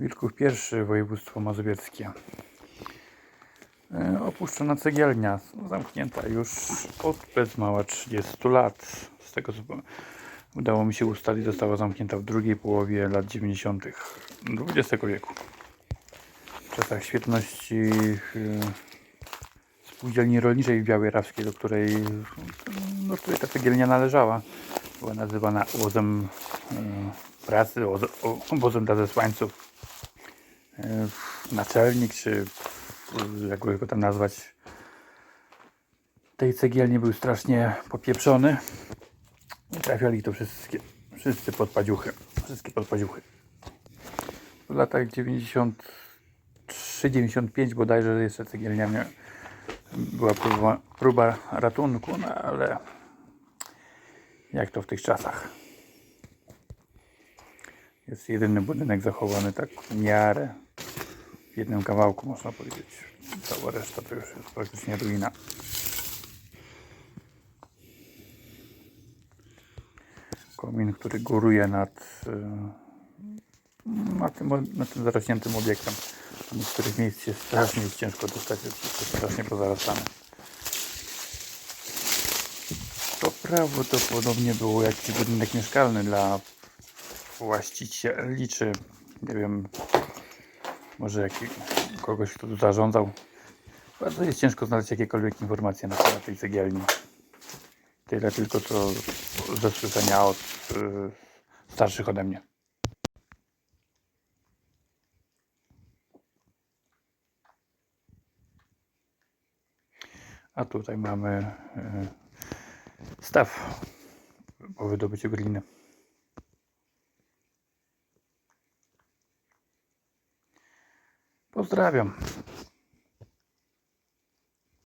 Wilków I, województwo mazowieckie. E, Opuszczona cegielnia, zamknięta już od bez mała 30 lat. Z tego co udało mi się ustalić, została zamknięta w drugiej połowie lat 90. XX wieku. W czasach świetności e, spółdzielni rolniczej w Białej Rawskiej, do której, do której ta cegielnia należała. Była nazywana obozem e, pracy, obozem zesłańców. E, Naczelnik, czy e, jak go tam nazwać, tej cegielni był strasznie popieprzony. Trafiali to wszystkie, wszyscy pod padziuchy. Wszystkie pod padziuchy. W latach 93-95 bodajże jeszcze cegielnia mia- była próba, próba ratunku, no ale jak to w tych czasach. Jest jedyny budynek zachowany tak w miarę w jednym kawałku można powiedzieć. Cała reszta to już jest praktycznie ruina. Komin, który góruje nad, y, nad, tym, nad tym zarośniętym obiektem. Do niektórych miejsc się strasznie jest ciężko dostać, jest strasznie pozarastane. To prawdopodobnie było jakiś budynek mieszkalny dla właścicieli, czy nie wiem, może jaki, kogoś, kto tu zarządzał. Bardzo jest ciężko znaleźć jakiekolwiek informacje na temat tej cegielni. Tyle tylko co ze słyszenia od y, starszych ode mnie. A tutaj mamy y, staw po wydobyciu gliny. Pozdrawiam.